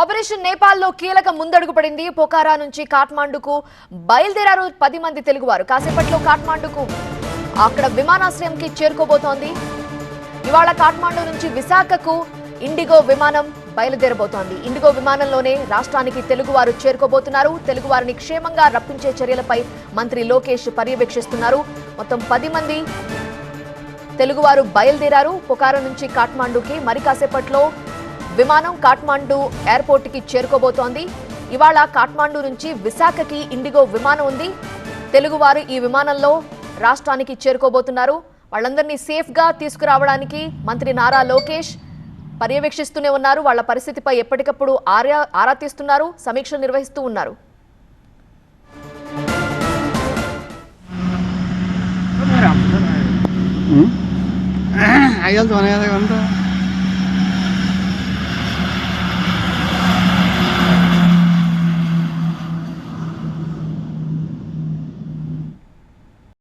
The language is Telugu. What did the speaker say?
ఆపరేషన్ నేపాల్లో కీలక ముందడుగు పడింది. పొకారా నుంచి కాఠ్మాండుకు బయలుదేరారు పది మంది తెలుగువారు. కాసేపట్లో కాఠ్మాండుకు అక్కడ విమానాశ్రయంకి చేరుకోబోతోంది. ఇవాళ కాఠ్మాండు నుంచి విశాఖకు ఇండిగో విమానం బయలుదేరబోతోంది. ఇండిగో విమానంలోనే రాష్ట్రానికి తెలుగువారు చేరుకోబోతున్నారు. తెలుగువారిని క్షేమంగా రప్పించే చర్యలపై మంత్రి లోకేష్ పర్యవేక్షిస్తున్నారు. మొత్తం పది మంది తెలుగువారు బయలుదేరారు. పొకారా నుంచి కాఠ్మాండుకి మరి కాసేపట్లో విమానం కాఠ్మాండు ఎయిర్పోర్ట్కి చేరుకోబోతోంది. ఇవాళ కాఠ్మాండు నుంచి విశాఖకి ఇండిగో విమానం ఉంది. తెలుగువారు ఈ విమానంలో రాష్ట్రానికి చేరుకోబోతున్నారు. వాళ్ళందరినీ సేఫ్గా తీసుకురావడానికి మంత్రి నారా లోకేష్ పర్యవేక్షిస్తూనే ఉన్నారు. వాళ్ళ పరిస్థితిపై ఎప్పటికప్పుడు ఆరా ఆరా తీస్తున్నారు. సమీక్షలు నిర్వహిస్తూ ఉన్నారు. అయ్యాలి